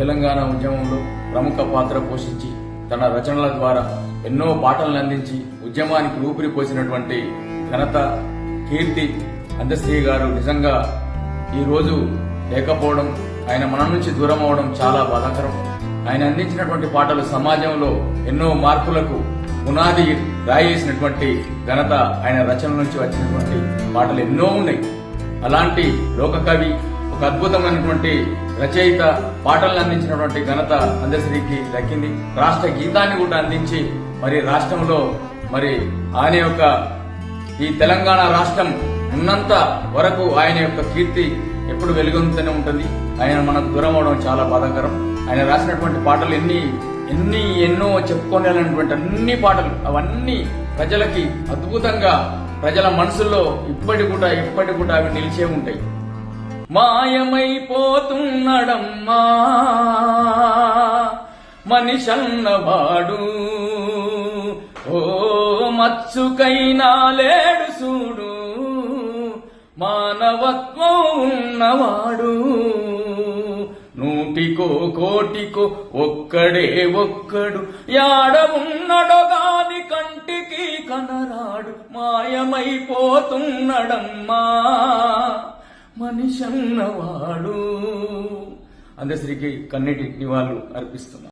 తెలంగాణ ఉద్యమంలో ప్రముఖ పాత్ర పోషించి తన రచనల ద్వారా ఎన్నో పాటలను అందించి ఉద్యమానికి ఊపిరి పోసినటువంటి ఘనత కీర్తి అందశ్రీ గారు నిజంగా ఈరోజు లేకపోవడం ఆయన మన నుంచి దూరం అవడం చాలా బాధాకరం. ఆయన అందించినటువంటి పాటలు సమాజంలో ఎన్నో మార్పులకు పునాది రాయేసినటువంటి ఘనత ఆయన రచనల నుంచి వచ్చినటువంటి పాటలు ఎన్నో ఉన్నాయి. అలాంటి లోకకవి ఒక అద్భుతమైనటువంటి రచయిత పాటలను అందించినటువంటి ఘనత అందశ్రీకి దక్కింది. రాష్ట్ర గీతాన్ని కూడా అందించి మరి రాష్ట్రంలో మరి ఆయన యొక్క ఈ తెలంగాణ రాష్ట్రం ఉన్నంత వరకు ఆయన యొక్క కీర్తి ఎప్పుడు వెలుగొందుతూనే ఉంటుంది. ఆయన మనకు దూరం అవడం చాలా బాధాకరం. ఆయన రాసినటువంటి పాటలు ఎన్ని ఎన్ని ఎన్నో చెప్పుకోలేనటువంటి అన్ని పాటలు అవన్నీ ప్రజలకి అద్భుతంగా ప్రజల మనసుల్లో ఇప్పటి కూడా ఇప్పటి కూడా అవి నిలిచే ఉంటాయి. మాయమైపోతున్నడమ్మా. మనిషన్నవాడు. ఓ మచ్చుకైనా లేడు చూడు మానవత్వం ఉన్నవాడు. నూటికో కోటికో ఒక్కడే ఒక్కడు. యాడ ఉన్నడొగాది కంటికి కనరాడు. మాయమైపోతున్నడమ్మా. మనిషన్నవాడు. అందశ్రీకి కన్నీటి నివాళులు అర్పిస్తున్నా.